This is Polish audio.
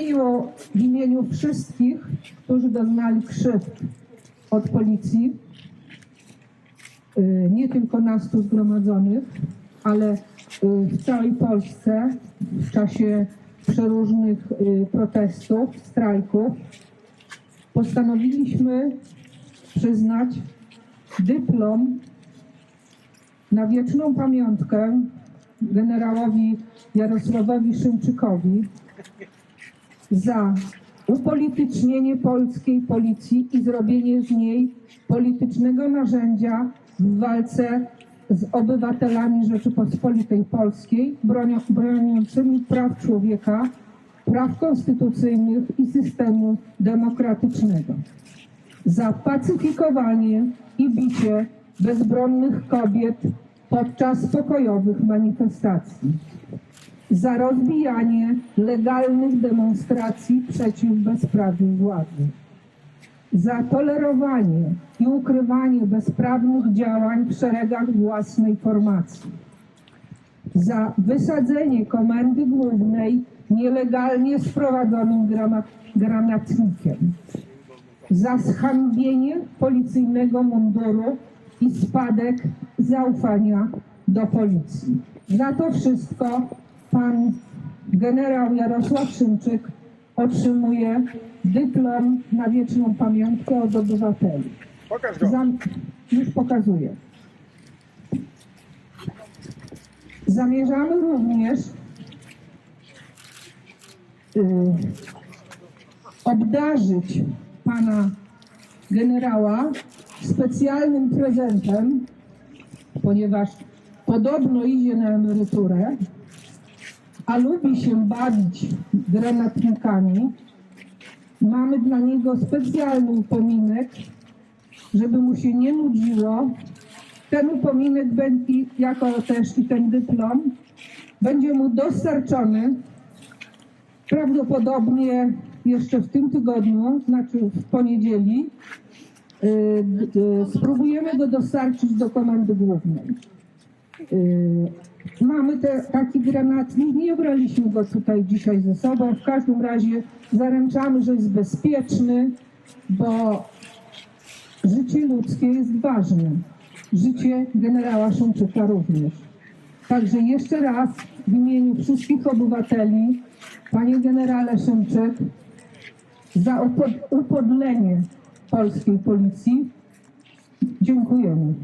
imieniu, w imieniu wszystkich, którzy doznali krzywd od policji, y, nie tylko nas tu zgromadzonych, ale y, w całej Polsce w czasie przeróżnych y, protestów, strajków, postanowiliśmy przyznać dyplom na wieczną pamiątkę generałowi Jarosławowi Szymczykowi za upolitycznienie polskiej policji i zrobienie z niej politycznego narzędzia w walce z obywatelami Rzeczypospolitej Polskiej, bronią, broniącymi praw człowieka, praw konstytucyjnych i systemu demokratycznego. Za pacyfikowanie i bicie bezbronnych kobiet podczas pokojowych manifestacji za rozbijanie legalnych demonstracji przeciw bezprawiu władzy, za tolerowanie i ukrywanie bezprawnych działań w szeregach własnej formacji, za wysadzenie komendy głównej nielegalnie sprowadzonym granatnikiem, za zhańbienie policyjnego munduru i spadek zaufania do policji. Za to wszystko pan generał Jarosław Szymczyk otrzymuje dyplom na wieczną pamiątkę od obywateli. Pokaż go. Zam- już pokazuję. Zamierzamy również y, obdarzyć pana generała specjalnym prezentem, ponieważ podobno idzie na emeryturę, a lubi się bawić granatnikami. Mamy dla niego specjalny upominek, żeby mu się nie nudziło. Ten upominek będzie, jako też i ten dyplom, będzie mu dostarczony prawdopodobnie jeszcze w tym tygodniu, znaczy w poniedzieli. Y, y, Spróbujemy go dostarczyć do komendy głównej. Y, Mamy te, taki granatnik, nie braliśmy go tutaj dzisiaj ze sobą. W każdym razie zaręczamy, że jest bezpieczny, bo życie ludzkie jest ważne. Życie generała Szymczyka również. Także jeszcze raz w imieniu wszystkich obywateli, panie generale Szymczyk, za upod- upodlenie polskiej policji dziękujemy.